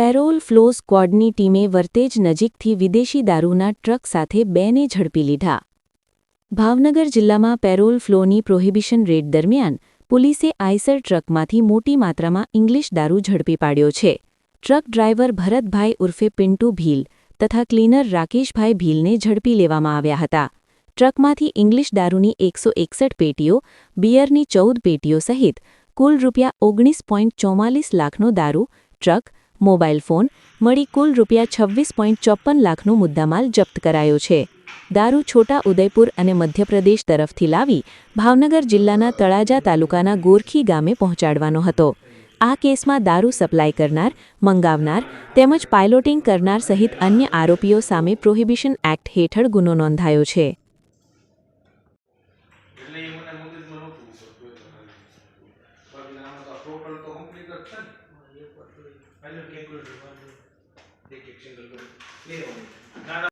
Parole flow સ્ક્વોડની ટીમે વર્તેજ નજીકથી વિદેશી દારૂના ટ્રક સાથે બેને ઝડપી લીધા. ભાવનગર જિલ્લામાં પેરોલ ફ્લોની પ્રોહિબિશન રેડ દરમિયાન પોલીસે આઈસર ટ્રકમાંથી મોટી માત્રામાં ઇંગ્લિશ દારૂ ઝડપી પાડ્યો છે. ટ્રક ડ્રાઈવર ભરતભાઈ ઉર્ફે પિન્ટુ ભીલ તથા ક્લીનર રાકેશભાઈ ભીલને ઝડપી લેવામાં આવ્યા હતા. ટ્રકમાંથી ઇંગ્લિશ દારૂની એકસો એકસઠ પેટીઓ, બિયરની ચૌદ પેટીઓ સહિત કુલ રૂપિયા ઓગણીસ લાખનો દારૂ, ટ્રક મોબાઈલ ફોન મળી કુલ રૂપિયા છવ્વીસ પોઈન્ટ ચોપન લાખનો મુદ્દામાલ જપ્ત કરાયો છે. દારૂ છોટા ઉદયપુર અને મધ્યપ્રદેશ તરફથી લાવી ભાવનગર જિલ્લાના તળાજા તાલુકાના ગોરખી ગામે પહોંચાડવાનો હતો. આ કેસમાં દારૂ સપ્લાય કરનાર, મંગાવનાર તેમજ પાયલોટિંગ કરનાર સહિત અન્ય આરોપીઓ સામે પ્રોહિબિશન એક્ટ હેઠળ ગુનો નોંધાયો છે. એટલે એ તો કમ્પ્લીટ જ છે ને